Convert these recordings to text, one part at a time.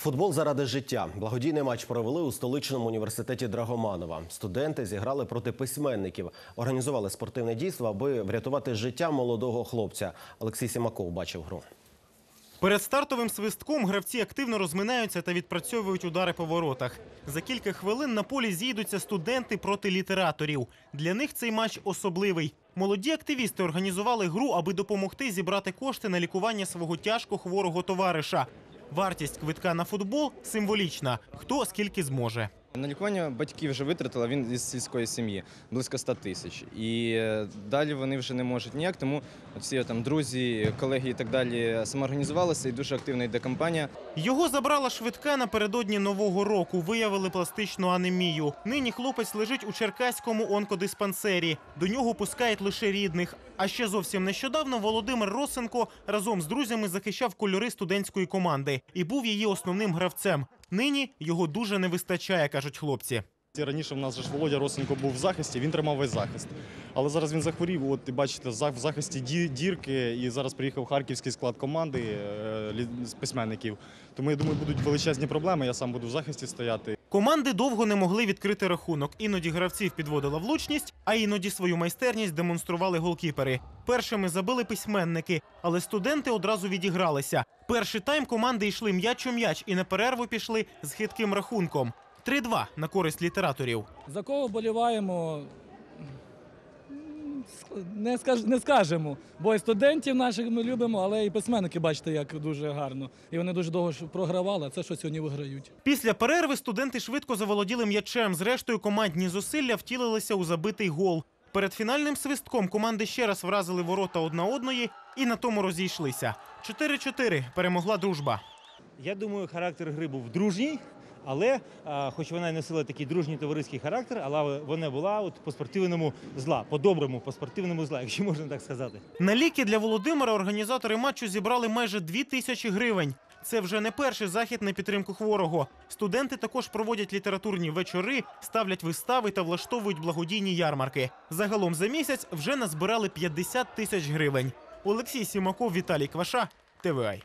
Футбол заради життя. Благодійний матч провели у столичному університеті Драгоманова. Студенти зіграли проти письменників, організували спортивне дійство, аби врятувати життя молодого хлопця. Олексій Сімаков бачив гру. Перед стартовим свистком гравці активно розминаються та відпрацьовують удари по воротах. За кілька хвилин на полі зійдуться студенти проти літераторів. Для них цей матч особливий. Молоді активісти організували гру, аби допомогти зібрати кошти на лікування свого тяжко хворого товариша. Вартість квитка на футбол символічна. Хто скільки зможе. На лікування батьки вже витратили, він із сільської сім'ї близько 100 тисяч. І е, далі вони вже не можуть ніяк. Тому всі там друзі, колеги і так далі самоорганізувалися і дуже активно йде кампанія. Його забрала швидка напередодні нового року. Виявили пластичну анемію. Нині хлопець лежить у черкаському онкодиспансері. До нього пускають лише рідних. А ще зовсім нещодавно Володимир Росенко разом з друзями захищав кольори студентської команди і був її основним гравцем. Нині його дуже не вистачає, кажуть хлопці. Раніше в нас ж Володя Росенко був в захисті, він тримав весь захист. Але зараз він захворів. От і бачите, в захисті дірки, і зараз приїхав харківський склад команди е, з письменників. Тому я думаю, будуть величезні проблеми. Я сам буду в захисті стояти. Команди довго не могли відкрити рахунок. Іноді гравців підводила влучність, а іноді свою майстерність демонстрували голкіпери. Першими забили письменники, але студенти одразу відігралися. Перший тайм команди йшли м'яч у м'яч і на перерву пішли з хитким рахунком. 3-2 на користь літераторів. За кого боліваємо? Не, скаж, не скажемо. Бо і студентів наших ми любимо, але і письменники, бачите, як дуже гарно. І вони дуже довго програвали, а це що сьогодні виграють. Після перерви студенти швидко заволоділи м'ячем. Зрештою, командні зусилля втілилися у забитий гол. Перед фінальним свистком команди ще раз вразили ворота одна одної і на тому розійшлися. 4-4 перемогла дружба. Я думаю, характер гри був дружній, але хоч вона й носила такий дружній товариський характер, але вона була от по спортивному зла, по-доброму, по спортивному зла, якщо можна так сказати. На ліки для Володимира організатори матчу зібрали майже дві тисячі гривень. Це вже не перший захід на підтримку хворого. Студенти також проводять літературні вечори, ставлять вистави та влаштовують благодійні ярмарки. Загалом за місяць вже назбирали 50 тисяч гривень. Олексій Сімаков, Віталій Кваша, ТВАЙ.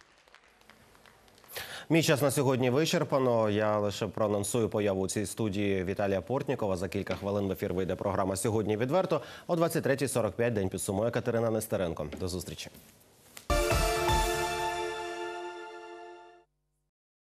Мій час на сьогодні вичерпано. Я лише проанонсую появу у цій студії Віталія Портнікова. За кілька хвилин в ефір вийде програма Сьогодні відверто о 23.45. День підсумує Катерина Нестеренко. До зустрічі.